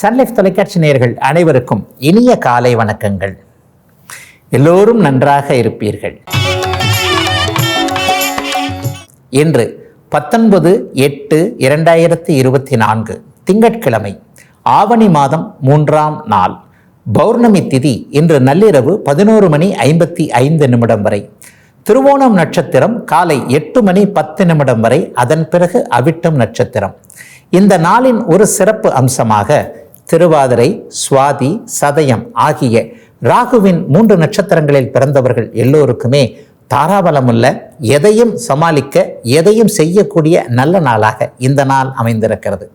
Sun Life தொலைக்காட்சி நேர்கள் அனைவருக்கும் இனிய காலை வணக்கங்கள். எல்லோரும் நன்றாக இருப்பீர்கள். இன்று பத்தொன்பது எட்டு இரண்டாயிரத்தி இருபத்தி நான்கு திங்கட்கிழமை ஆவணி மாதம் மூன்றாம் நாள். பௌர்ணமி திதி இன்று நள்ளிரவு பதினோரு மணி ஐம்பத்தி ஐந்து நிமிடம் வரை. திருவோணம் நட்சத்திரம் காலை எட்டு மணி பத்து நிமிடம் வரை. அதன் பிறகு அவிட்டம் நட்சத்திரம். இந்த நாளின் ஒரு சிறப்பு அம்சமாக திருவாதிரை சுவாதி சதயம் ஆகிய ராகுவின் மூன்று நட்சத்திரங்களில் பிறந்தவர்கள் எல்லோருக்குமே தாராபலம் உள்ள எதையும் சமாளிக்க எதையும் செய்யக்கூடிய நல்ல நாளாக இந்த நாள் அமைந்திருக்கிறது.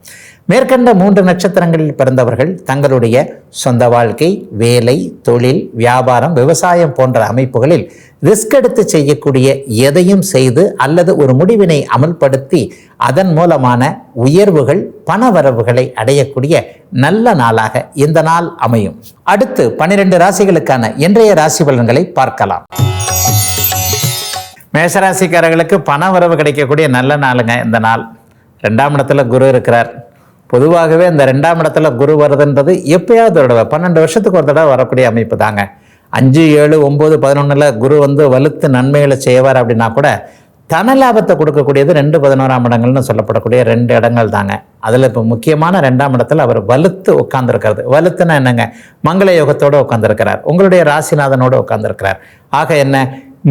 மேற்கண்ட மூன்று நட்சத்திரங்களில் பிறந்தவர்கள் தங்களுடைய சொந்த வாழ்க்கை வேலை தொழில் வியாபாரம் விவசாயம் போன்ற அமைப்புகளில் ரிஸ்க் எடுத்து செய்யக்கூடிய எதையும் செய்து அல்லது ஒரு முடிவினை அமல்படுத்தி அதன் மூலமான உயர்வுகள் பண வரவுகளை அடையக்கூடிய நல்ல நாளாக இந்த நாள் அமையும். அடுத்து பன்னிரண்டு ராசிகளுக்கான இன்றைய ராசி பலன்களை பார்க்கலாம். மேசராசிக்காரர்களுக்கு பண வரவு கிடைக்கக்கூடிய நல்ல நாளுங்க இந்த நாள். ரெண்டாம் இடத்துல குரு இருக்கிறார். பொதுவாகவே இந்த ரெண்டாம் இடத்துல குரு வருதுன்றது எப்பயாவது ஒரு தடவை பன்னெண்டு வருஷத்துக்கு ஒரு தடவை வரக்கூடிய அமைப்பு தாங்க. அஞ்சு ஏழு ஒம்பது பதினொன்றில் குரு வந்து வலுத்து நன்மைகளை செய்வார் அப்படின்னா கூட தன லாபத்தை கொடுக்கக்கூடியது ரெண்டு பதினோராம் இடங்கள்னு சொல்லப்படக்கூடிய ரெண்டு இடங்கள் தாங்க. அதில் இப்போ முக்கியமான ரெண்டாம் இடத்துல அவர் வலுத்து உட்கார்ந்துருக்கிறது. வலுத்துனா என்னங்க? மங்கள யோகத்தோடு உட்காந்துருக்கிறார் உங்களுடைய ராசிநாதனோடு உட்காந்துருக்கிறார் ஆக என்ன?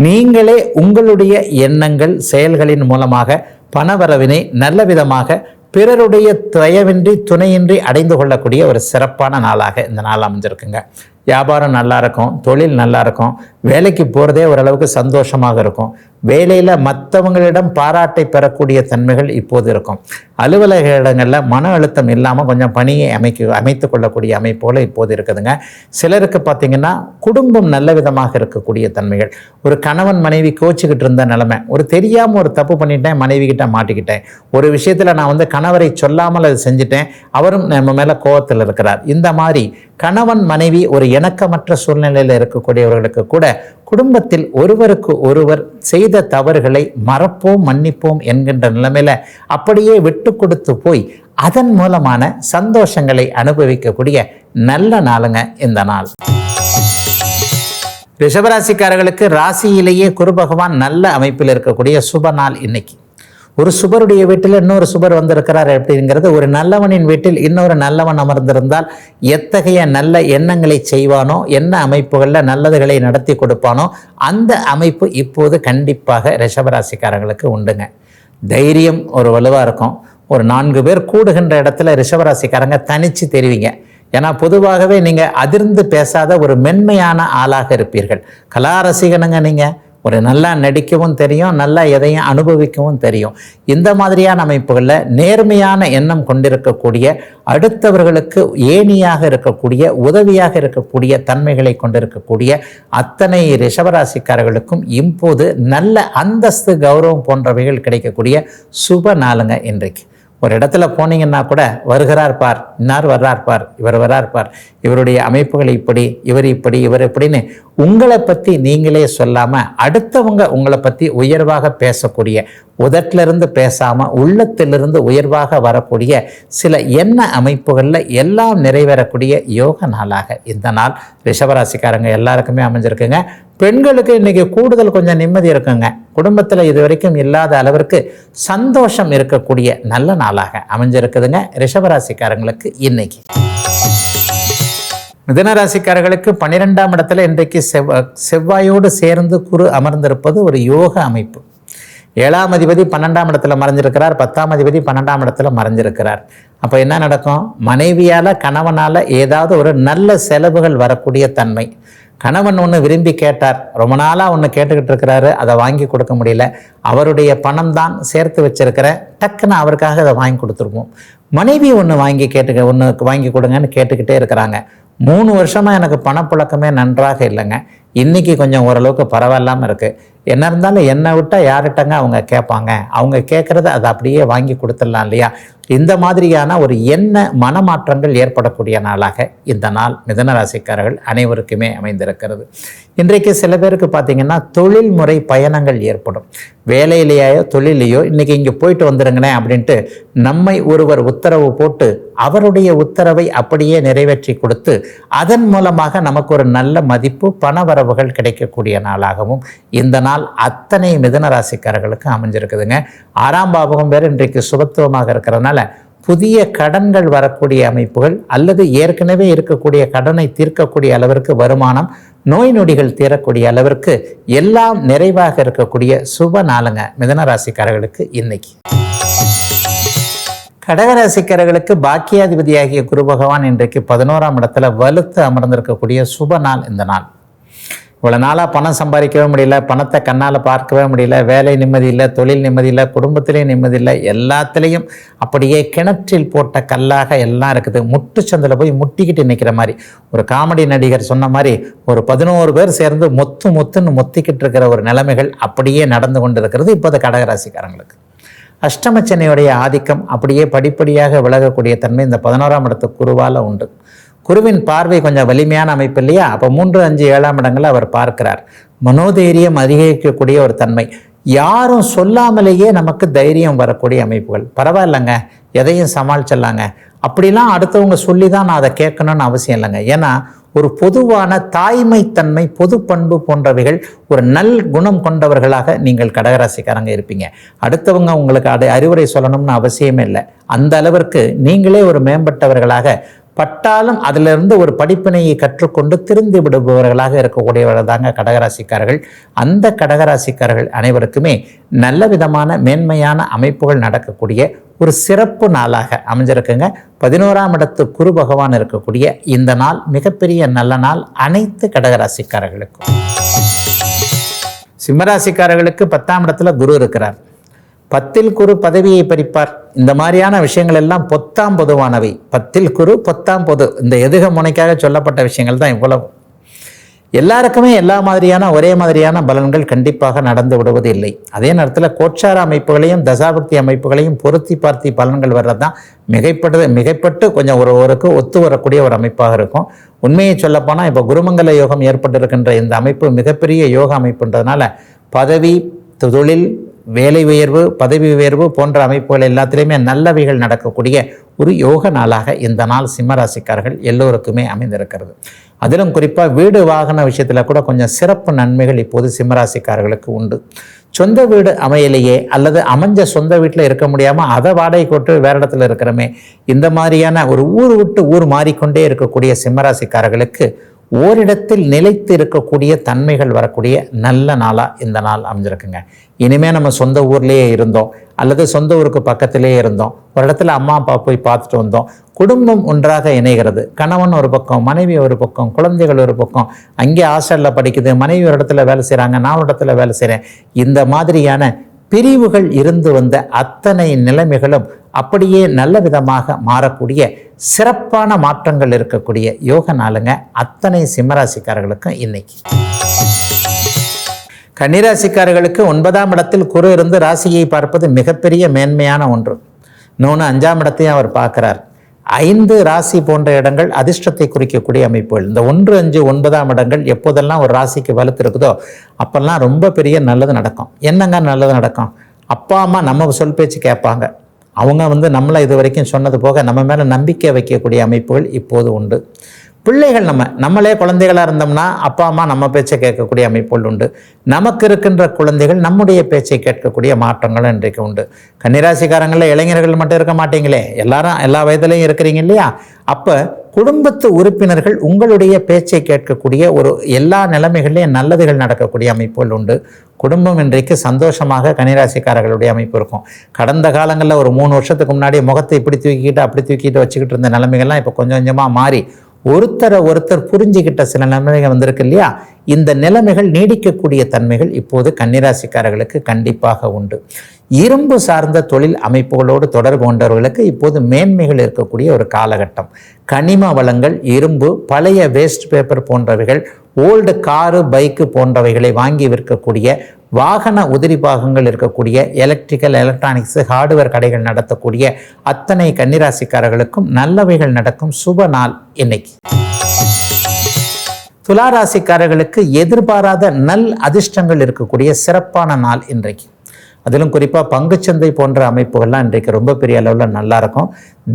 நீங்களே உங்களுடைய எண்ணங்கள் செயல்களின் மூலமாக பணவரவினை நல்ல விதமாக பிறருடைய தயவின்றி துணையின்றி அடைந்து கொள்ளக்கூடிய ஒரு சிறப்பான நாளாக இந்த நாள் அமைஞ்சிருக்குங்க. வியாபாரம் நல்லா இருக்கும் தொழில் நல்லா இருக்கும் வேலைக்கு போகிறதே ஓரளவுக்கு சந்தோஷமாக இருக்கும். வேலையில் மற்றவங்களிடம் பாராட்டை பெறக்கூடிய தன்மைகள் இப்போது இருக்கும். அலுவலக இடங்களில் மன அழுத்தம் இல்லாமல் கொஞ்சம் பணியை அமைக்க அமைத்து கொள்ளக்கூடிய அமைப்போல் இப்போது இருக்குதுங்க. சிலருக்கு பார்த்திங்கன்னா குடும்பம் நல்ல விதமாக இருக்கக்கூடிய தன்மைகள். ஒரு கணவன் மனைவி கோச்சிக்கிட்டு இருந்த நிலைமை ஒரு தெரியாமல் ஒரு தப்பு பண்ணிட்டேன் மனைவி கிட்ட மாட்டிக்கிட்டேன். ஒரு விஷயத்தில் நான் வந்து கணவரை சொல்லாமல் அதை செஞ்சுட்டேன் அவரும் நம்ம மேலே கோவத்தில் இருக்கிறார். இந்த மாதிரி கணவன் மனைவி ஒரு இணக்கமற்ற சூழ்நிலையில் இருக்கக்கூடியவர்களுக்கு கூட குடும்பத்தில் ஒருவருக்கு ஒருவர் செய்த தவறுகளை மறப்போம் மன்னிப்போம் என்கின்ற நிலைமையில அப்படியே விட்டு கொடுத்து போய் அதன் மூலமான சந்தோஷங்களை அனுபவிக்கக்கூடிய நல்ல நாளுங்க இந்த நாள். ரிஷபராசிக்காரர்களுக்கு ராசியிலேயே குரு பகவான் நல்ல அமைப்பில் இருக்கக்கூடிய சுப நாள் இன்னைக்கு. ஒரு சுபருடைய வீட்டில் இன்னொரு சுபர் வந்திருக்கிறார் அப்படிங்கிறது ஒரு நல்லவனின் வீட்டில் இன்னொரு நல்லவன் அமர்ந்திருந்தால் எத்தகைய நல்ல எண்ணங்களை செய்வானோ என்ன அமைப்புகளில் நல்லதுகளை நடத்தி கொடுப்பானோ அந்த அமைப்பு இப்போது கண்டிப்பாக ரிஷபராசிக்காரங்களுக்கு உண்டுங்க. தைரியம் ஒரு வலுவாக இருக்கும். ஒரு நான்கு பேர் கூடுகின்ற இடத்துல ரிஷபராசிக்காரங்க தனித்து தெரிவிங்க. ஏன்னா பொதுவாகவே நீங்கள் அதிர்ந்து பேசாத ஒரு மென்மையான ஆளாக இருப்பீர்கள். கலா ரசிகனுங்க நீங்கள் ஒரு நல்லா நடிக்கவும் தெரியும் நல்லா எதையும் அனுபவிக்கவும் தெரியும். இந்த மாதிரியான அமைப்புகளில் நேர்மையான எண்ணம் கொண்டிருக்கக்கூடிய அடுத்தவர்களுக்கு ஏணியாக இருக்கக்கூடிய உதவியாக இருக்கக்கூடிய தன்மைகளை கொண்டிருக்கக்கூடிய அத்தனை ரிஷபராசிக்காரர்களுக்கும் இப்போது நல்ல அந்தஸ்து கௌரவம் போன்றவைகள் கிடைக்கக்கூடிய சுப நாளுங்க இன்றைக்கு. ஒரு இடத்துல போனீங்கன்னா கூட வருகிறார் பார் இன்னார் வர்றார் பார் இவர் வர்றார் பார். இவருடைய அமைப்புகள் இப்படி இவர் இப்படி இவர் இப்படின்னு உங்களை பற்றி நீங்களே சொல்லாமல் அடுத்தவங்க உங்களை பற்றி உயர்வாக பேசக்கூடிய உதட்டிலிருந்து பேசாமல் உள்ளத்திலிருந்து உயர்வாக வரக்கூடிய சில எண்ண அமைப்புகளில் எல்லாம் நிறைவேறக்கூடிய யோக நாளாக இந்த நாள். ரிஷபராசிக்காரங்க எல்லாருக்குமே அமைஞ்சிருக்குங்க. பெண்களுக்கு இன்றைக்கி கூடுதல் கொஞ்சம் நிம்மதி இருக்குங்க. குடும்பத்தில் இது வரைக்கும் இல்லாத அளவிற்கு சந்தோஷம் இருக்கக்கூடிய நல்ல நாளாக அமைஞ்சிருக்குதுங்க ரிஷபராசிக்காரங்களுக்கு இன்னைக்கு. மிதனராசிக்காரர்களுக்கு பன்னிரெண்டாம் இடத்துல இன்றைக்கு செவ்வ செவ்வாயோடு சேர்ந்து குரு அமர்ந்திருப்பது ஒரு யோக அமைப்பு. ஏழாம் அதிபதி பன்னெண்டாம் இடத்துல மறைஞ்சிருக்கிறார் பத்தாம் அதிபதி பன்னெண்டாம் இடத்துல மறைஞ்சிருக்கிறார். அப்போ என்ன நடக்கும்? மனைவியால் கணவனால் ஏதாவது ஒரு நல்ல செலவுகள் வரக்கூடிய தன்மை. கணவன் ஒன்று விரும்பி கேட்டார். ரொம்ப நாளாக ஒன்று கேட்டுக்கிட்டு இருக்கிறாரு. அதை வாங்கி கொடுக்க முடியல. அவருடைய பணம் தான் சேர்த்து வச்சிருக்கிற. டக்குன்னு அவருக்காக அதை வாங்கி கொடுத்துருவோம். மனைவி ஒன்று வாங்கி கேட்டுக்க ஒன்று வாங்கி கொடுங்கன்னு கேட்டுக்கிட்டே இருக்கிறாங்க. மூணு வருஷமாக எனக்கு பணப்புழக்கமே நன்றாக இல்லைங்க. இன்றைக்கி கொஞ்சம் ஓரளவுக்கு பரவாயில்லாமல் இருக்குது என்ன இருந்தாலும் என்னை விட்டால் யார்கிட்டங்க அவங்க கேட்பாங்க? அவங்க கேட்குறத அதை அப்படியே வாங்கி கொடுத்துடலாம் இல்லையா? இந்த மாதிரியான ஒரு எண்ண மனமாற்றங்கள் ஏற்படக்கூடிய நாளாக இந்த நாள் மிதன ராசிக்காரர்கள் அனைவருக்குமே அமைந்திருக்கிறது. இன்றைக்கு சில பேருக்கு பார்த்தீங்கன்னா தொழில்முறை பயணங்கள் ஏற்படும். வேலையிலேயோ தொழிலையோ இன்றைக்கி இங்கே போயிட்டு வந்துருங்களேன் அப்படின்ட்டு நம்மை ஒருவர் உத்தரவு போட்டு அவருடைய உத்தரவை அப்படியே நிறைவேற்றி கொடுத்து அதன் மூலமாக நமக்கு ஒரு நல்ல மதிப்பு பண வரவுகள் கிடைக்கக்கூடிய நாளாகவும் இந்த நாள் அத்தனை மிதன ராசிக்காரர்களுக்கும் அமைஞ்சிருக்குதுங்க. ஆறாம் பாவகம் வேறு இன்றைக்கு சுபத்துவமாக இருக்கிறதுனால புதிய கடன்கள் வரக்கூடிய அமைப்புகள் அல்லது ஏற்கனவே இருக்கக்கூடிய கடனை தீர்க்கக்கூடிய அளவிற்கு வருமானம் நோய் நொடிகள் தீரக்கூடிய அளவிற்கு எல்லாம் நிறைவாக இருக்கக்கூடிய சுப நாளுங்க மிதனராசிக்காரர்களுக்கு இன்னைக்கு. கடகராசிக்காரர்களுக்கு பாக்கியாதிபதியாகிய குரு பகவான் இன்றைக்கு பதினோராம் இடத்துல வலுத்து அமர்ந்திருக்கக்கூடிய சுப நாள் இந்த நாள். இவ்வளோ நாளாக பணம் சம்பாதிக்கவே முடியல பணத்தை கண்ணால் பார்க்கவே முடியல வேலை நிம்மதி இல்லை தொழில் நிம்மதி இல்லை குடும்பத்திலையும் நிம்மதி இல்லை எல்லாத்துலேயும் அப்படியே கிணற்றில் போட்ட கல்லாக எல்லாம் இருக்குது. முட்டு சந்தில் போய் முட்டிக்கிட்டு நிற்கிற மாதிரி. ஒரு காமெடி நடிகர் சொன்ன மாதிரி ஒரு பதினோரு பேர் சேர்ந்து மொத்து மொத்துன்னு மொத்திக்கிட்டு இருக்கிற ஒரு நிலைமைகள் அப்படியே நடந்து கொண்டு இருக்கிறது இப்போது கடகராசிக்காரங்களுக்கு அஷ்டமச்சனையுடைய ஆதிக்கம் அப்படியே படிப்படியாக விலகக்கூடிய தன்மை இந்த பதினோராம் இடத்து குருவால் உண்டு. குருவின் பார்வை கொஞ்சம் வலிமையான அமைப்பு இல்லையா? அப்போ மூன்று அஞ்சு ஏழாம் இடங்களை அவர் பார்க்கிறார். மனோதைரியம் அதிகரிக்கக்கூடிய ஒரு தன்மை. யாரும் சொல்லாமலேயே நமக்கு தைரியம் வரக்கூடிய அமைப்புகள். பரவாயில்லைங்க எதையும் சமாளிச்சிடலாங்க. அப்படிலாம் அடுத்தவங்க சொல்லி தான் நான் அதை கேட்கணும்னு அவசியம் இல்லைங்க. ஏன்னா ஒரு பொதுவான தாய்மைத்தன்மை பொது பண்பு போன்றவைகள் ஒரு நல் குணம் கொண்டவர்களாக நீங்கள் கடகராசிக்காரங்க இருப்பீங்க. அடுத்தவங்க உங்களுக்கு அதை அறிவுரை சொல்லணும்னு அவசியமே இல்லை. அந்த அளவிற்கு நீங்களே ஒரு மேம்பட்டவர்களாக பட்டாலும் அதிலிருந்து ஒரு படிப்பினையை கற்றுக்கொண்டு திருந்து விடுபவர்களாக இருக்கக்கூடியவர்கள் தாங்க கடகராசிக்காரர்கள். அந்த கடகராசிக்காரர்கள் அனைவருக்குமே நல்ல விதமான மேன்மையான அமைப்புகள் நடக்கக்கூடிய ஒரு சிறப்பு நாளாக அமைஞ்சிருக்குங்க. பதினோராம் இடத்து குரு பகவான் இருக்கக்கூடிய இந்த நாள் மிகப்பெரிய நல்ல நாள் அனைத்து கடகராசிக்காரர்களுக்கும். சிம்மராசிக்காரர்களுக்கு பத்தாம் இடத்துல குரு இருக்கிறார். பத்தில் குரு பதவியை பறிப்பார். இந்த மாதிரியான விஷயங்கள் எல்லாம் பொத்தாம் பொதுவானவை. பத்தில் குரு பொத்தாம் பொது. இந்த எதுக முனைக்காக சொல்லப்பட்ட விஷயங்கள் தான் இவ்வளவு. எல்லாருக்குமே எல்லா மாதிரியான ஒரே மாதிரியான பலன்கள் கண்டிப்பாக நடந்து விடுவது இல்லை. அதே நேரத்தில் கோட்சார அமைப்புகளையும் தசாபக்தி அமைப்புகளையும் பொருத்தி பார்த்தி பலன்கள் வர்றது தான் மிகைப்பட்டு மிகைப்பட்டு கொஞ்சம் ஒரு ஒருக்கு ஒத்து வரக்கூடிய ஒரு அமைப்பாக இருக்கும். உண்மையை சொல்லப்போனால் இப்போ குருமங்கல யோகம் ஏற்பட்டிருக்கின்ற இந்த அமைப்பு மிகப்பெரிய யோக அமைப்புன்றதுனால பதவி தொழில் வேலை உயர்வு பதவி உயர்வு போன்ற அமைப்புகள் எல்லாத்திலையுமே நல்லவைகள் நடக்கக்கூடிய ஒரு யோக நாளாக இந்த நாள் சிம்மராசிக்காரர்கள் எல்லோருக்குமே அமைந்திருக்கிறது. அதிலும் குறிப்பாக வீடு வாகன விஷயத்தில் கூட கொஞ்சம் சிறப்பு நன்மைகள் இப்போது சிம்மராசிக்காரர்களுக்கு உண்டு. சொந்த வீடு அமையலையே அல்லது அமைஞ்ச சொந்த வீட்டில் இருக்க முடியாமல் அதை வாடகை கொட்டு வேற இடத்துல இருக்கிறோமே இந்த மாதிரியான ஒரு ஊர் விட்டு ஊர் மாறிக்கொண்டே இருக்கக்கூடிய சிம்மராசிக்காரர்களுக்கு ஓரிடத்தில் நிலைத்து இருக்கக்கூடிய தன்மைகள் வரக்கூடிய நல்ல நாளாக இந்த நாள் அமைஞ்சிருக்குங்க. இனிமேல் நம்ம சொந்த ஊர்லேயே இருந்தோம் அல்லது சொந்த ஊருக்கு பக்கத்திலேயே இருந்தோம் ஒரு இடத்துல அம்மா அப்பா போய் பார்த்துட்டு வந்தோம். குடும்பம் ஒன்றாக இணைகிறது. கணவன் ஒரு பக்கம் மனைவி ஒரு பக்கம் குழந்தைகள் ஒரு பக்கம். அங்கே ஹாஸ்டலில் படிக்குது மனைவி ஒரு இடத்துல வேலை செய்கிறாங்க நான் ஒரு இடத்துல வேலை செய்கிறேன் இந்த மாதிரியான பிரிவுகள் இருந்து வந்த அத்தனை நிலைமைகளும் அப்படியே நல்ல விதமாக மாறக்கூடிய சிறப்பான மாற்றங்கள் இருக்கக்கூடிய யோக நாளுங்க அத்தனை சிம்மராசிக்காரர்களுக்கும் இன்னைக்கு. கன்னிராசிக்காரர்களுக்கு ஒன்பதாம் இடத்தில் குரு இருந்து ராசியை பார்ப்பது மிகப்பெரிய மேன்மையான ஒன்று. இன்னொன்று அஞ்சாம் இடத்தையும் அவர் பார்க்கிறார். ஐந்து ராசி போன்ற இடங்கள் அதிர்ஷ்டத்தை குறிக்கக்கூடிய அமைப்புகள். இந்த ஒன்று அஞ்சு ஒன்பதாம் இடங்கள் எப்போதெல்லாம் ஒரு ராசிக்கு வலுத்து இருக்குதோ அப்போல்லாம் ரொம்ப பெரிய நல்லது நடக்கும். என்னங்க நல்லது நடக்கும்? அப்பா அம்மா நம்ம சொல் பேச்சு கேட்பாங்க. அவங்க வந்து நம்மளை இது வரைக்கும் சொன்னது போக நம்ம மேலே நம்பிக்கை வைக்கக்கூடிய அமைப்புகள் இப்போது உண்டு. பிள்ளைகள் நம்ம நம்மளே குழந்தைகளாக இருந்தோம்னா அப்பா அம்மா நம்ம பேச்சை கேட்கக்கூடிய அமைப்புகள் உண்டு. நமக்கு இருக்கின்ற குழந்தைகள் நம்முடைய பேச்சை கேட்கக்கூடிய மாற்றங்களும் இன்றைக்கு உண்டு. கன்னிராசிக்காரங்களில் இளைஞர்கள் மட்டும் இருக்க மாட்டீங்களே? எல்லாரும் எல்லா வயதுலையும் இருக்கிறீங்க இல்லையா? அப்போ குடும்பத்து உறுப்பினர்கள் உங்களுடைய பேச்சை கேட்கக்கூடிய ஒரு எல்லா நிலைமைகள்லையும் நல்லதுகள் நடக்கக்கூடிய அமைப்புகள் உண்டு. குடும்பம் இன்றைக்கு சந்தோஷமாக கன்னிராசிக்காரர்களுடைய அமைப்பு இருக்கும். கடந்த காலங்களில் ஒரு மூணு வருஷத்துக்கு முன்னாடி முகத்தை இப்படி தூக்கிக்கிட்டு அப்படி தூக்கிட்டு வச்சுக்கிட்டு இருந்த நிலைமைகள்லாம் இப்போ கொஞ்சம் கொஞ்சமாக மாறி ஒருத்தரை ஒருத்தர் புரிஞ்சுக்கிட்ட சில நிலைமைகள் வந்திருக்கு இல்லையா? இந்த நிலைமைகள் நீடிக்கக்கூடிய தன்மைகள் இப்போது கன்னிராசிக்காரர்களுக்கு கண்டிப்பாக உண்டு. இரும்பு சார்ந்த தொழில் அமைப்புகளோடு தொடர்பு கொண்டவர்களுக்கு இப்போது மேன்மைகள் இருக்கக்கூடிய ஒரு காலகட்டம். கனிம வளங்கள் இரும்பு பழைய வேஸ்ட் பேப்பர் போன்றவைகள் ஓல்டு காரு பைக்கு போன்றவைகளை வாங்கி விற்கக்கூடிய வாகன உதிரி பாகங்கள் இருக்கக்கூடிய எலக்ட்ரிக்கல் எலக்ட்ரானிக்ஸ் ஹார்ட்வேர் கடைகள் நடத்தக்கூடிய அத்தனை கன்னிராசிக்காரர்களுக்கும் நல்லவைகள் நடக்கும் சுப நாள் இன்னைக்கு. துளாராசிக்காரர்களுக்கு எதிர்பாராத நல் அதிர்ஷ்டங்கள் இருக்கக்கூடிய சிறப்பான நாள் இன்றைக்கு. அதிலும் குறிப்பாக பங்குச்சந்தை போன்ற அமைப்புகள்லாம் இன்றைக்கு ரொம்ப பெரிய அளவில் நல்லா இருக்கும்.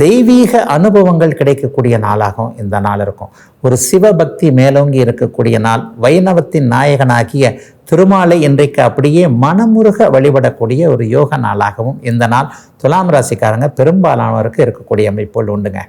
தெய்வீக அனுபவங்கள் கிடைக்கக்கூடிய நாளாகவும் இந்த நாள் இருக்கும். ஒரு சிவபக்தி மேலோங்கி இருக்கக்கூடிய நாள் வைணவத்தின் நாயகனாகிய திருமாலை இன்றைக்கு அப்படியே மனமுருக வழிபடக்கூடிய ஒரு யோக நாளாகவும் இந்த நாள் துலாம் ராசிக்காரங்க பெரும்பாலானவருக்கு இருக்கக்கூடிய அமைப்புகள் உண்டுங்க.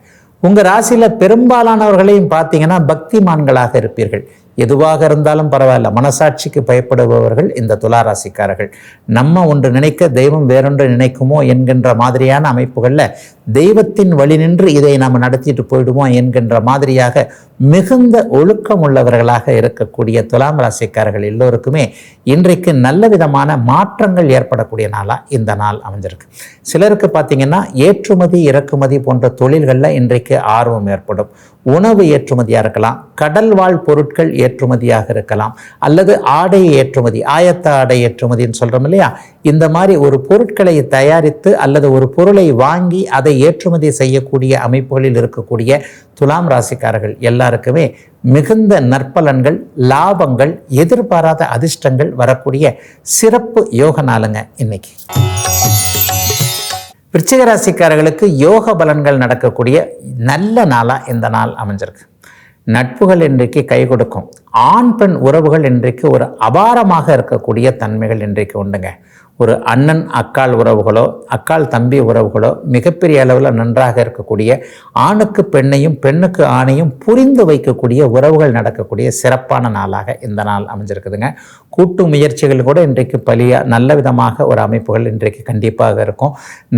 உங்கள் ராசியில் பெரும்பாலானவர்களையும் பார்த்தீங்கன்னா பக்திமான்களாக இருப்பீர்கள். எதுவாக இருந்தாலும் பரவாயில்ல. மனசாட்சிக்கு பயப்படுபவர்கள் இந்த துளாராசிக்காரர்கள். நம்ம ஒன்று நினைக்க தெய்வம் வேறொன்று நினைக்குமோ என்கின்ற மாதிரியான அமைப்புகளில் தெய்வத்தின் வழி நின்று இதை நாம் நடத்திட்டு போயிடுவோம் என்கின்ற மாதிரியாக மிகுந்த ஒழுக்கம் உள்ளவர்களாக இருக்கக்கூடிய துலாம் ராசிக்காரர்கள் எல்லோருக்குமே இன்றைக்கு நல்ல விதமான மாற்றங்கள் ஏற்படக்கூடிய நாளாக இந்த நாள் அமைஞ்சிருக்கு. சிலருக்கு பார்த்தீங்கன்னா ஏற்றுமதி இறக்குமதி போன்ற தொழில்களில் இன்றைக்கு ஆர்வம் ஏற்படும். உணவு ஏற்றுமதியாக இருக்கலாம் கடல் வாழ் பொருட்கள் ஏற்றுமதியாக இருக்கலாம் அல்லது ஆடை ஏற்றுமதி ஆயத்த ஆடை ஏற்றுமதின்னு சொல்கிறோம் இல்லையா? இந்த மாதிரி ஒரு பொருட்களை தயாரித்து அல்லது ஒரு பொருளை வாங்கி அதை ஏற்றுமதி செய்யக்கூடிய அமைப்புகளில் இருக்கக்கூடிய துலாம் ராசிக்காரர்கள் எல்லாருக்குமே மிகுந்த நற்பலன்கள் லாபங்கள் எதிர்பாராத அதிர்ஷ்டங்கள் வரக்கூடிய சிறப்பு யோக நாளுங்க இன்னைக்கு. விருச்சிக ராசிக்காரர்களுக்கு யோக பலன்கள் நடக்கக்கூடிய நல்ல நாளாக இந்த நாள் அமைஞ்சிருக்கு. நட்புகள் இன்றைக்கு கை கொடுக்கும். ஆண் பெண் உறவுகள் இன்றைக்கு ஒரு அபாரமாக இருக்கக்கூடிய தன்மைகள் இன்றைக்கு உண்டுங்க. ஒரு அண்ணன் அக்கால் உறவுகளோ அக்கால் தம்பி உறவுகளோ மிகப்பெரிய அளவில் நன்றாக இருக்கக்கூடிய ஆணுக்கு பெண்ணையும் பெண்ணுக்கு ஆணையும் புரிந்து வைக்கக்கூடிய உறவுகள் நடக்கக்கூடிய சிறப்பான நாளாக இந்த நாள் அமைஞ்சிருக்குதுங்க. கூட்டு முயற்சிகள் கூட இன்றைக்கு பலியாக நல்ல விதமாக ஒரு அமைப்புகள் இன்றைக்கு கண்டிப்பாக இருக்கும்.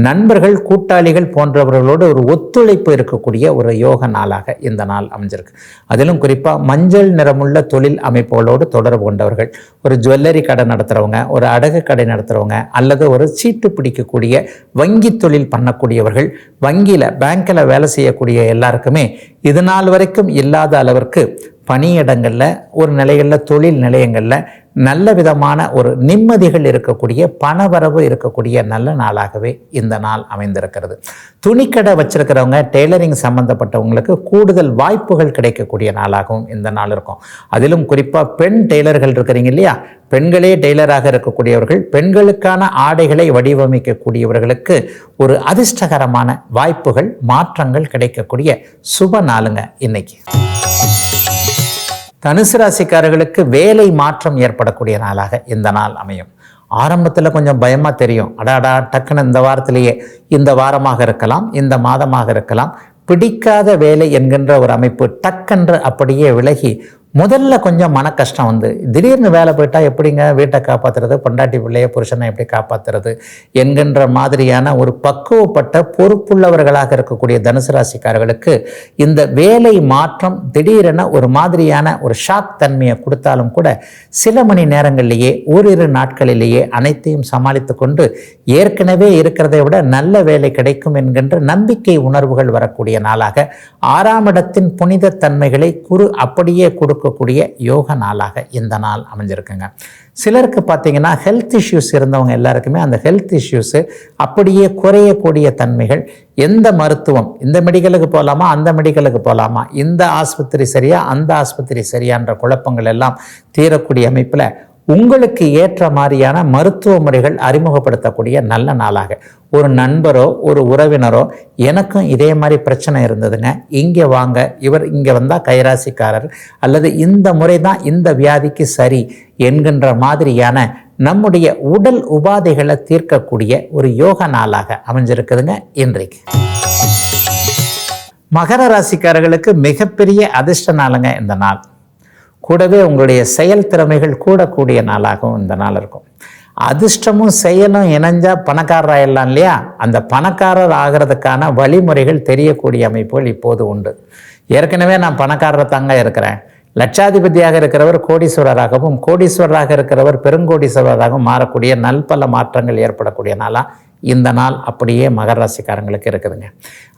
நண்பர்கள் கூட்டாளிகள் போன்றவர்களோடு ஒரு ஒத்துழைப்பு இருக்கக்கூடிய ஒரு யோக நாளாக இந்த நாள் அமைஞ்சிருக்கு. அதிலும் குறிப்பாக மஞ்சள் நிறமுள்ள தொழில் அமைப்புகளோடு தொடர்பு கொண்டவர்கள் ஒரு ஜுவல்லரி கடை நடத்துகிறவங்க ஒரு அடகு கடை நடத்துகிறவங்க அல்லது ஒரு சீட்டு பிடிக்கக்கூடிய வங்கி தொழில் பண்ணக்கூடியவர்கள் வங்கியில் பேங்க்கில் வேலை செய்யக்கூடிய எல்லாருக்குமே இது நாள் வரைக்கும் இல்லாத அளவிற்கு பணியிடங்களில் ஒரு நிலைகளில் தொழில் நிலையங்களில் நல்ல விதமான ஒரு நிம்மதிகள் இருக்கக்கூடிய பணவரவு இருக்கக்கூடிய நல்ல நாளாகவே இந்த நாள் அமைந்திருக்கிறது. துணிக்கடை வச்சிருக்கிறவங்க டெய்லரிங் சம்மந்தப்பட்டவங்களுக்கு கூடுதல் வாய்ப்புகள் கிடைக்கக்கூடிய நாளாகவும் இந்த நாள் இருக்கும். அதிலும் குறிப்பாக பெண் டெய்லர்கள் இருக்கிறீங்க இல்லையா? பெண்களே டெய்லராக இருக்கக்கூடியவர்கள் பெண்களுக்கான ஆடைகளை வடிவமைக்கக்கூடியவர்களுக்கு ஒரு அதிர்ஷ்டகரமான வாய்ப்புகள் மாற்றங்கள் கிடைக்கக்கூடிய சுப நாளுங்க இன்னைக்கு. தனுசு ராசிக்காரர்களுக்கு வேலை மாற்றம் ஏற்படக்கூடிய நாளாக இந்த நாள் அமையும். ஆரம்பத்தில் கொஞ்சம் பயமாக தெரியும். அடாடா டக்குன்னு இந்த வாரத்திலேயே இந்த வாரமாக இருக்கலாம் இந்த மாதமாக இருக்கலாம். பிடிக்காத வேலை என்கின்ற ஒரு அமைப்பு டக்கென்று அப்படியே விலகி முதல்ல கொஞ்சம் மன கஷ்டம் வந்து திடீர்னு வேலை போயிட்டா எப்படிங்க வீட்டை காப்பாற்றுறது பொண்டாட்டி பிள்ளைய புருஷனை எப்படி காப்பாற்றுறது என்கின்ற மாதிரியான ஒரு பக்குவப்பட்ட பொறுப்புள்ளவர்களாக இருக்கக்கூடிய தனுசு ராசிக்காரர்களுக்கு இந்த வேலை மாற்றம் திடீரென ஒரு மாதிரியான ஒரு ஷாக் தன்மையை கொடுத்தாலும் கூட சில மணி நேரங்களிலேயே ஓரிரு நாட்களிலேயே அனைத்தையும் சமாளித்து கொண்டு ஏற்கனவே இருக்கிறதை விட நல்ல வேலை கிடைக்கும் என்கின்ற நம்பிக்கை உணர்வுகள் வரக்கூடிய நாளாக ஆறாம் இடத்தின் புனித தன்மைகளை குரு அப்படியே கொடுக்க கொடுக்கக்கூடிய யோக நாளாக இந்த நாள் அமைஞ்சிருக்குங்க. சிலருக்கு பார்த்தீங்கன்னா ஹெல்த் இஷ்யூஸ் இருந்தவங்க எல்லாருக்குமே அந்த ஹெல்த் இஷ்யூஸு அப்படியே குறையக்கூடிய தன்மைகள் எந்த மருத்துவம் இந்த மெடிக்கலுக்கு போகலாமா அந்த மெடிக்கலுக்கு போகலாமா இந்த ஆஸ்பத்திரி சரியா அந்த ஆஸ்பத்திரி சரியான்ற குழப்பங்கள் எல்லாம் தீரக்கூடிய அமைப்பில் உங்களுக்கு ஏற்ற மாதிரியான மருத்துவ முறைகள் அறிமுகப்படுத்தக்கூடிய நல்ல நாளாக. ஒரு நண்பரோ ஒரு உறவினரோ எனக்கும் இதே மாதிரி பிரச்சனை இருந்ததுங்க. இங்கே வாங்க இவர் இங்கே வந்தால் கைராசிக்காரர். அல்லது இந்த முறை தான் இந்த வியாதிக்கு சரி என்கின்ற மாதிரியான நம்முடைய உடல் உபாதைகளை தீர்க்கக்கூடிய ஒரு யோக நாளாக அமைஞ்சிருக்குதுங்க இன்றைக்கு. மகர ராசிக்காரர்களுக்கு மிகப்பெரிய அதிர்ஷ்ட நாளுங்க இந்த நாள். கூடவே உங்களுடைய செயல் திறமைகள் கூடக்கூடிய நாளாகவும் இந்த நாள் இருக்கும். அதிர்ஷ்டமும் செயலும் இணைஞ்சா பணக்காரர் ஆயிடலாம் இல்லையா? அந்த பணக்காரர் ஆகிறதுக்கான வழிமுறைகள் தெரியக்கூடிய அமைப்புகள் இப்போது உண்டு. ஏற்கனவே நான் பணக்காரர் தாங்க இருக்கிறேன். லட்சாதிபதியாக இருக்கிறவர் கோடீஸ்வரராகவும் கோடீஸ்வரராக இருக்கிறவர் பெருங்கோடீஸ்வரராகவும் மாறக்கூடிய நல்பல மாற்றங்கள் ஏற்படக்கூடிய நாளாக இந்த நாள் அப்படியே மகர ராசிக்காரங்களுக்கு இருக்குதுங்க.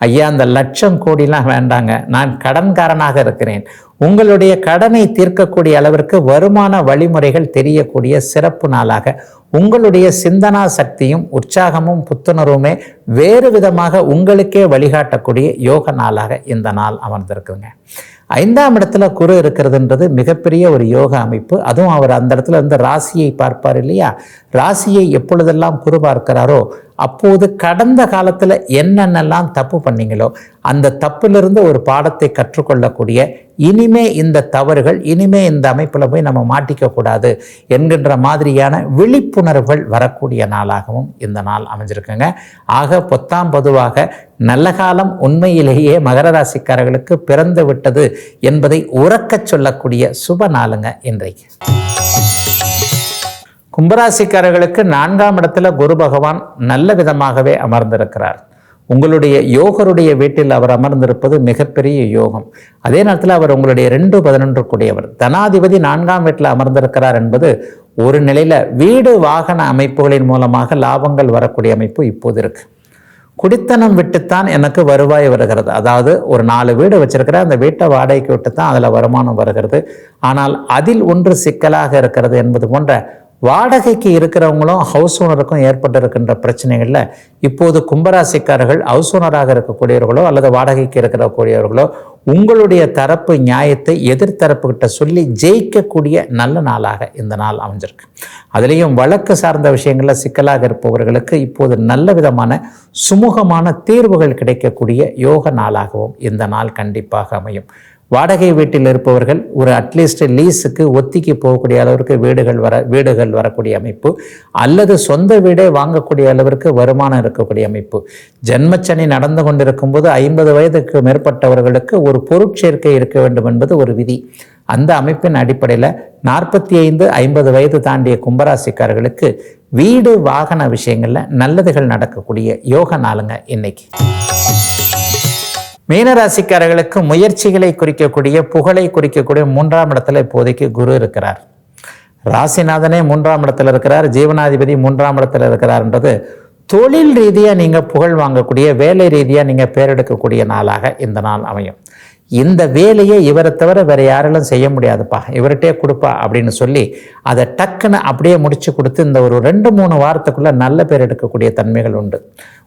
ஐயா அந்த லட்சம் கோடிலாம் வேண்டாங்க. நான் கடன்காரனாக இருக்கிறேன். உங்களுடைய கடனை தீர்க்கக்கூடிய அளவிற்கு வருமான வழிமுறைகள் தெரியக்கூடிய சிறப்பு நாளாக. உங்களுடைய சிந்தனா சக்தியும் உற்சாகமும் புத்துணர்வுமே வேறு விதமாக உங்களுக்கே வழிகாட்டக்கூடிய யோக நாளாக இந்த நாள் அமர்ந்திருக்குங்க ஐந்தாம் இடத்துல குரு இருக்கிறதுன்றது மிகப்பெரிய ஒரு யோக அமைப்பு. அதுவும் அவர் அந்த இடத்துல இருந்து ராசியை பார்ப்பார் இல்லையா? ராசியை எப்பொழுதெல்லாம் குரு பார்க்கிறாரோ அப்போது கடந்த காலத்தில் என்னென்னலாம் தப்பு பண்ணீங்களோ அந்த தப்பிலிருந்து ஒரு பாடத்தை கற்றுக்கொள்ளக்கூடிய இனிமே இந்த தவறுகள் இனிமே இந்த அமைப்பில் போய் நம்ம மாட்டிக்கக்கூடாது என்கின்ற மாதிரியான விழிப்புணர்வுகள் வரக்கூடிய நாளாகவும் இந்த நாள் அமைஞ்சிருக்குங்க. ஆக பொத்தாம் பொதுவாக நல்ல காலம் உண்மையிலேயே மகர ராசிக்காரர்களுக்கு பிறந்து விட்டது என்பதை உறக்கச் சொல்லக்கூடிய சுப நாளுங்க இன்றைக்கு. கும்பராசிக்காரர்களுக்கு நான்காம் இடத்துல குரு பகவான் நல்ல விதமாகவே அமர்ந்திருக்கிறார். உங்களுடைய யோகருடைய வீட்டில் அவர் அமர்ந்திருப்பது மிகப்பெரிய யோகம். அதே நேரத்தில் அவர் உங்களுடைய ரெண்டு பதினொன்று கூடியவர். தனாதிபதி நான்காம் வீட்டில் அமர்ந்திருக்கிறார் என்பது ஒரு நிலையில் வீடு வாகன அமைப்புகளின் மூலமாக லாபங்கள் வரக்கூடிய அமைப்பு இப்போது இருக்கு. குடித்தனம் விட்டுத்தான் எனக்கு வருவாய் வருகிறது. அதாவது ஒரு நாலு வீடு வச்சிருக்கிற அந்த வீட்டை வாடகைக்கு விட்டு தான் அதில் வருமானம் வருகிறது. ஆனால் அதில் ஒன்று சிக்கலாக இருக்கிறது என்பது போன்ற வாடகைக்கு இருக்கிறவங்களும் ஹவுஸ் ஓனருக்கும் ஏற்பட்டிருக்கின்ற பிரச்சனைகளில் இப்போது கும்பராசிக்காரர்கள் ஹவுஸ் ஓனராக இருக்கக்கூடியவர்களோ அல்லது வாடகைக்கு இருக்கக்கூடியவர்களோ உங்களுடைய தரப்பு நியாயத்தை எதிர்த்தரப்புகிட்ட சொல்லி ஜெயிக்கக்கூடிய நல்ல நாளாக இந்த நாள் அமைஞ்சிருக்கு. அதுலேயும் வழக்கு சார்ந்த விஷயங்களில் சிக்கலாக இருப்பவர்களுக்கு இப்போது நல்ல விதமான சுமூகமான தீர்வுகள் கிடைக்கக்கூடிய யோக நாளாகவும் இந்த நாள் கண்டிப்பாக அமையும். வாடகை வீட்டில் இருப்பவர்கள் ஒரு அட்லீஸ்ட் லீஸுக்கு ஒத்திக்கு போகக்கூடிய அளவிற்கு வீடுகள் வர வீடுகள் வரக்கூடிய அமைப்பு அல்லது சொந்த வீடே வாங்கக்கூடிய அளவிற்கு வருமானம் இருக்கக்கூடிய அமைப்பு. ஜென்மச்சனி நடந்து கொண்டிருக்கும் போது ஐம்பது வயதுக்கு மேற்பட்டவர்களுக்கு ஒரு பொருட்சேர்க்கை இருக்க வேண்டும் என்பது ஒரு விதி. அந்த அமைப்பின் அடிப்படையில் நாற்பத்தி ஐந்து ஐம்பது வயது தாண்டிய கும்பராசிக்காரர்களுக்கு வீடு வாகன விஷயங்களில் நல்லதுகள் நடக்கக்கூடிய யோக நாளுங்க இன்னைக்கு. மீனராசிக்காரர்களுக்கு முயற்சிகளை குறிக்கக்கூடிய புகழை குறிக்கக்கூடிய மூன்றாம் இடத்துல இப்போதைக்கு குரு இருக்கிறார். ராசிநாதனே மூன்றாம் இடத்துல இருக்கிறார் ஜீவனாதிபதி மூன்றாம் இடத்துல இருக்கிறார்ன்றது தொழில் ரீதியாக நீங்கள் புகழ் வாங்கக்கூடிய வேலை ரீதியாக நீங்கள் பேரெடுக்கக்கூடிய நாளாக இந்த நாள் அமையும். இந்த வேலையை இவரை தவிர வேற யாராலும் செய்ய முடியாதுப்பா இவர்கிட்டே கொடுப்பா அப்படின்னு சொல்லி அதை டக்குன்னு அப்படியே முடிச்சு கொடுத்து இந்த ஒரு ரெண்டு மூணு வாரத்துக்குள்ளே நல்ல பேர் எடுக்கக்கூடிய தன்மைகள் உண்டு.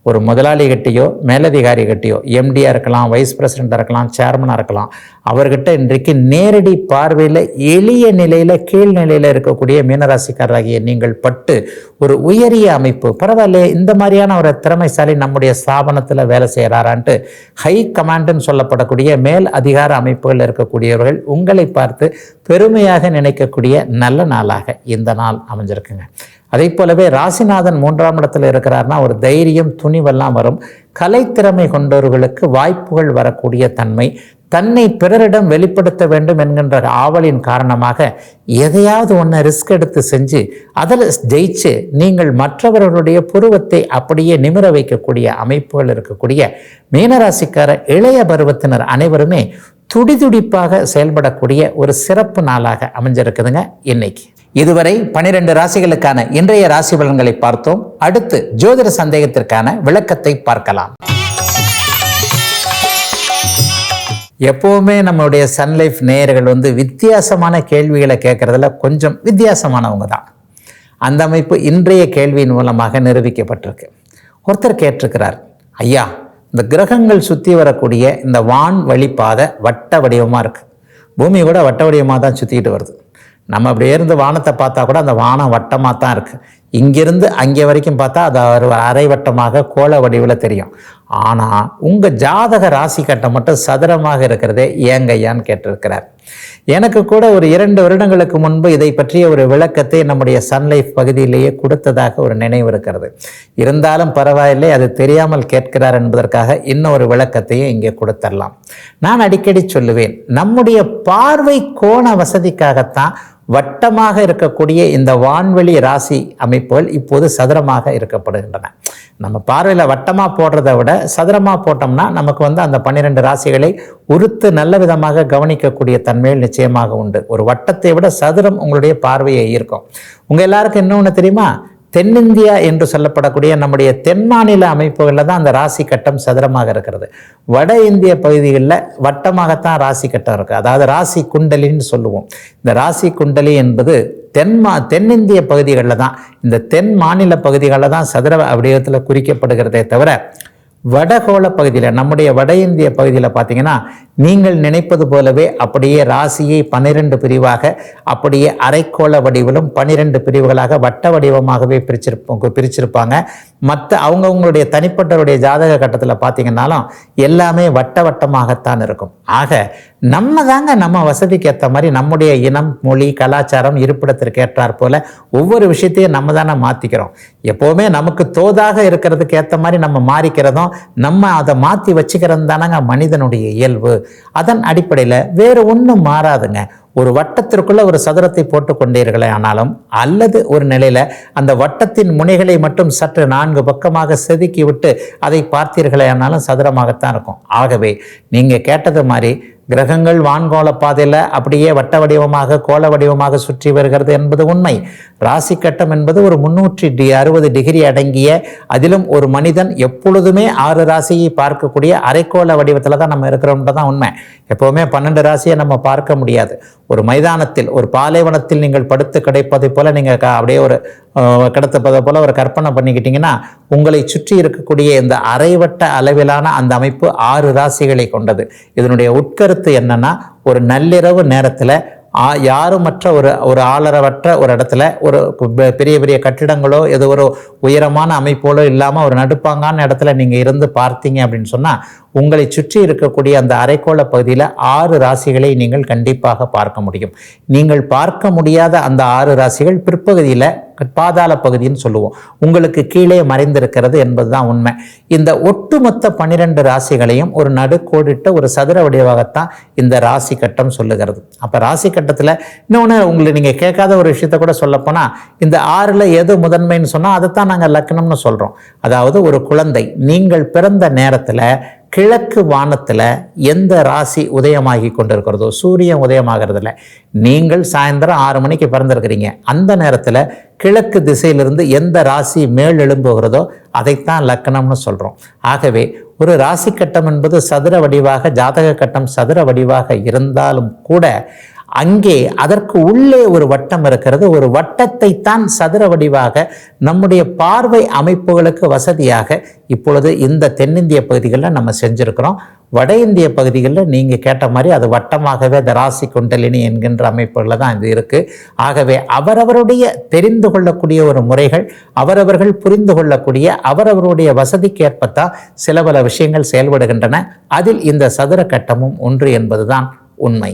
ஒரு முதலாளி கட்டியோ மேலதிகாரி கட்டியோ எம்டியாக இருக்கலாம் வைஸ் பிரசிடெண்ட்டாக இருக்கலாம் சேர்மனாக இருக்கலாம் அவர்கிட்ட இன்றைக்கு நேரடி பார்வையில் எளிய நிலையில் கீழ்நிலையில் இருக்கக்கூடிய மீனராசிக்காரராகிய நீங்கள் பட்டு ஒரு உயரிய அமைப்பு பரவாயில்ல இந்த மாதிரியான ஒரு திறமைசாலி நம்முடைய ஸ்தாபனத்தில் வேலை செய்கிறாரான்ட்டு ஹை கமாண்டுன்னு சொல்லப்படக்கூடிய மேல் அதிகார அமைப்புகள் இருக்கக்கூடியவர்கள் உங்களை பார்த்து பெருமையாக நினைக்கக்கூடிய நல்ல நாள் நாளாக இந்த நாள் அமைஞ்சிருக்குங்க. அதே போலவே ராசிநாதன் மூன்றாம் இடத்துல இருக்கிறார்னா ஒரு தைரியம் துணிவெல்லாம் வரும். கலைத்திறமை கொண்டவர்களுக்கு வாய்ப்புகள் வரக்கூடிய தன்மை. தன்னை பிறரிடம் வெளிப்படுத்த வேண்டும் என்கின்ற ஆவலின் காரணமாக எதையாவது ஒன்று ரிஸ்க் எடுத்து செஞ்சு அதில் ஜெயிச்சு நீங்கள் மற்றவர்களுடைய புருவத்தை அப்படியே நிமிர வைக்கக்கூடிய அமைப்புகள் இருக்கக்கூடிய மீனராசிக்கார இளைய பருவத்தினர் அனைவருமே துடிதுடிப்பாக செயல்படக்கூடிய ஒரு சிறப்பு நாளாக அமைஞ்சிருக்குதுங்க இன்னைக்கு. இதுவரை பனிரெண்டு ராசிகளுக்கான இன்றைய ராசி பலன்களை பார்த்தோம். அடுத்து ஜோதிட சந்தேகத்திற்கான விளக்கத்தை பார்க்கலாம். எப்போவுமே நம்மளுடைய சன்லைஃப் நேயர்கள் வந்து வித்தியாசமான கேள்விகளை கேட்குறதுல கொஞ்சம் வித்தியாசமானவங்க தான். அந்த அமைப்பு இன்றைய கேள்வியின் மூலமாக நிரூபிக்கப்பட்டிருக்கு. ஒருத்தர் கேட்டிருக்கிறார் ஐயா இந்த கிரகங்கள் சுற்றி வரக்கூடிய இந்த வான் வழிப்பாதை வட்ட வடிவமாக இருக்குது பூமி கூட வட்ட வடிவமாக தான் சுற்றிக்கிட்டு வருது. நம்ம அப்படியே இருந்து வானத்தை பார்த்தா கூட அந்த வானம் வட்டமாக தான் இருக்குது இங்கிருந்து அங்கே வரைக்கும் பார்த்தா அது ஒரு அரை வட்டமாக கோள வடிவில் தெரியும். ஆனால் உங்கள் ஜாதக ராசி கட்டம் மட்டும் சதுரமாக இருக்கிறதே ஏங்க ஐயான்னு கேட்டிருக்கிறார். எனக்கு கூட ஒரு இரண்டு வருடங்களுக்கு முன்பு இதை பற்றிய ஒரு விளக்கத்தை நம்முடைய சன்லைஃப் பகுதியிலேயே கொடுத்ததாக ஒரு நினைவு இருக்கிறது. இருந்தாலும் பரவாயில்லை அது தெரியாமல் கேட்கிறார் என்பதற்காக இன்னும் ஒரு விளக்கத்தையும் இங்கே கொடுத்துடலாம் நான் அடிக்கடி சொல்லுவேன் நம்முடைய பார்வை கோண வசதிக்காகத்தான் வட்டமாக இருக்கக்கூடிய இந்த வான்வெளி ராசி அமைப்புகள் இப்போது சதுரமாக இருக்கப்படுகின்றன நம்ம பார்வையில் வட்டமாக போடுறதை விட சதுரமாக போட்டோம்னா நமக்கு வந்து அந்த பன்னிரெண்டு ராசிகளை உறுத்து நல்ல விதமாக கவனிக்கக்கூடிய தன்மைகள் நிச்சயமாக உண்டு. ஒரு வட்டத்தை விட சதுரம் உங்களுடைய பார்வையை ஈர்க்கும். உங்கள் எல்லாருக்கும் இன்னொன்று தெரியுமா? தென்னிந்தியா என்று சொல்லப்படக்கூடிய நம்முடைய தென் மாநில அமைப்புகளில் தான் அந்த ராசி கட்டம் சதுரமாக இருக்கிறது. வட இந்திய பகுதிகளில் வட்டமாகத்தான் ராசி கட்டம் இருக்குது அதாவது ராசி குண்டலின்னு சொல்லுவோம். இந்த ராசி குண்டலி என்பது தென் மா தென்னிந்திய பகுதிகளில் தான் இந்த தென் மாநில பகுதிகளில் தான் சதுர வடிவத்தில் குறிக்கப்படுகிறதே தவிர வடகோள பகுதியில் நம்முடைய வட இந்திய பகுதியில் பார்த்தீங்கன்னா நீங்கள் நினைப்பது போலவே அப்படியே ராசியை பன்னிரெண்டு பிரிவாக அப்படியே அரைக்கோள வடிவிலும் பன்னிரெண்டு பிரிவுகளாக வட்ட வடிவமாகவே பிரிச்சிருப்போம் பிரிச்சிருப்பாங்க. மற்ற அவங்கவுங்களுடைய தனிப்பட்டவருடைய ஜாதக கட்டத்தில் பார்த்தீங்கன்னாலும் எல்லாமே வட்ட வட்டமாகத்தான் இருக்கும். ஆக நம்ம தாங்க நம்ம வசதிக்கு ஏற்ற மாதிரி நம்முடைய இனம் மொழி கலாச்சாரம் இருப்பிடத்திற்கு ஏற்றாற் போல ஒவ்வொரு விஷயத்தையும் நம்ம தானே மாற்றிக்கிறோம் எப்போவுமே நமக்கு தோதாக இருக்கிறதுக்கு ஏற்ற மாதிரி நம்ம மாறிக்கிறதும் நம்ம அதை மாற்றி வச்சுக்கிறது தானங்க மனிதனுடைய இயல்பு. அதன் அடிப்படையில் வேறு ஒன்றும் மாறாதுங்க. ஒரு வட்டத்திற்குள்ள ஒரு சதுரத்தை போட்டு கொண்டீர்களே ஆனாலும் அல்லது ஒரு நிலையில அந்த வட்டத்தின் முனைகளை மட்டும் சற்று நான்கு பக்கமாக செதுக்கி விட்டு அதை பார்த்தீர்களே ஆனாலும் சதுரமாகத்தான் இருக்கும். ஆகவே நீங்க கேட்டது மாதிரி கிரகங்கள் வான்கோள பாதையில் அப்படியே வட்ட வடிவமாக கோள வடிவமாக சுற்றி வருகிறது என்பது உண்மை. ராசி கட்டம் என்பது ஒரு முன்னூற்றி டி அறுபது டிகிரி அடங்கிய அதிலும் ஒரு மனிதன் எப்பொழுதுமே ஆறு ராசியை பார்க்கக்கூடிய அரைக்கோள வடிவத்தில் தான் நம்ம இருக்கிறோம்ன்றது தான் உண்மை. எப்போவுமே பன்னெண்டு ராசியை நம்ம பார்க்க முடியாது. ஒரு மைதானத்தில் ஒரு பாலைவனத்தில் நீங்கள் படுத்து கிடைப்பதை போல் நீங்கள் அப்படியே ஒரு கிடத்தப்பதை போல் ஒரு கற்பனை பண்ணிக்கிட்டிங்கன்னா உங்களை சுற்றி இருக்கக்கூடிய இந்த அரைவட்ட அளவிலான அந்த அமைப்பு ஆறு ராசிகளை கொண்டது. இதனுடைய உட்கருத்து என்னன்னா ஒரு நள்ளிரவு நேரத்தில் யாருமற்ற ஒரு ஒரு ஆளரவற்ற ஒரு இடத்துல ஒரு பெரிய பெரிய கட்டிடங்களோ ஏதோ ஒரு உயரமான அமைப்போலோ இல்லாமல் ஒரு நடுப்பாங்கான இடத்துல நீங்கள் இருந்து பார்த்தீங்க அப்படின்னு சொன்னால் உங்களை சுற்றி இருக்கக்கூடிய அந்த அரைக்கோள பகுதியில் ஆறு ராசிகளை நீங்கள் கண்டிப்பாக பார்க்க முடியும். நீங்கள் பார்க்க முடியாத அந்த ஆறு ராசிகள் பிற்பகுதியில் பாதாள பகுதின்னு சொல்லுவோம். உங்களுக்கு கீழே மறைந்திருக்கிறது என்பதுதான் உண்மை. இந்த ஒட்டுமொத்த பன்னிரெண்டு ராசிகளையும் ஒரு நடுக்கோடிட்ட ஒரு சதுர வடிவாகத்தான் இந்த ராசி கட்டம் சொல்லுகிறது. அப்போ ராசி கட்டத்தில் இன்னொன்று உங்களை நீங்கள் கேட்காத ஒரு விஷயத்த கூட சொல்லப்போனால் இந்த ஆறில் எது முதன்மைன்னு சொன்னால் அதைத்தான் நாங்கள் லக்னம்னு சொல்கிறோம் அதாவது ஒரு குழந்தை நீங்கள் பிறந்த நேரத்தில் கிழக்கு வானத்தில் எந்த ராசி உதயமாகி கொண்டிருக்கிறதோ சூரியன் உதயமாகிறதுல நீங்கள் சாயந்தரம் ஆறு மணிக்கு பிறந்திருக்கிறீங்க. அந்த நேரத்தில் கிழக்கு திசையிலிருந்து எந்த ராசி மேல் எழும்புகிறதோ அதைத்தான் லக்கணம்னு சொல்கிறோம் ஆகவே ஒரு ராசி கட்டம் என்பது சதுர வடிவாக ஜாதக கட்டம் சதுர வடிவாக இருந்தாலும் கூட அங்கே அதற்கு உள்ளே ஒரு வட்டம் இருக்கிறது. ஒரு வட்டத்தை தான் சதுர வடிவாக நம்முடைய பார்வை அமைப்புகளுக்கு வசதியாக இப்பொழுது இந்த தென்னிந்திய பகுதிகளில் நம்ம செஞ்சுருக்கிறோம். வட இந்திய பகுதிகளில் நீங்கள் கேட்ட மாதிரி அது வட்டமாகவே அந்த ராசி குண்டலினி என்கின்ற அமைப்புகளில் தான் இது இருக்குது ஆகவே அவரவருடைய தெரிந்து கொள்ளக்கூடிய ஒரு முறைகள் அவரவர்கள் புரிந்து கொள்ளக்கூடிய அவரவருடைய வசதிக்கேற்பத்தான் சில பல விஷயங்கள் செயல்படுகின்றன. அதில் இந்த சதுர கட்டமும் ஒன்று என்பதுதான் உண்மை.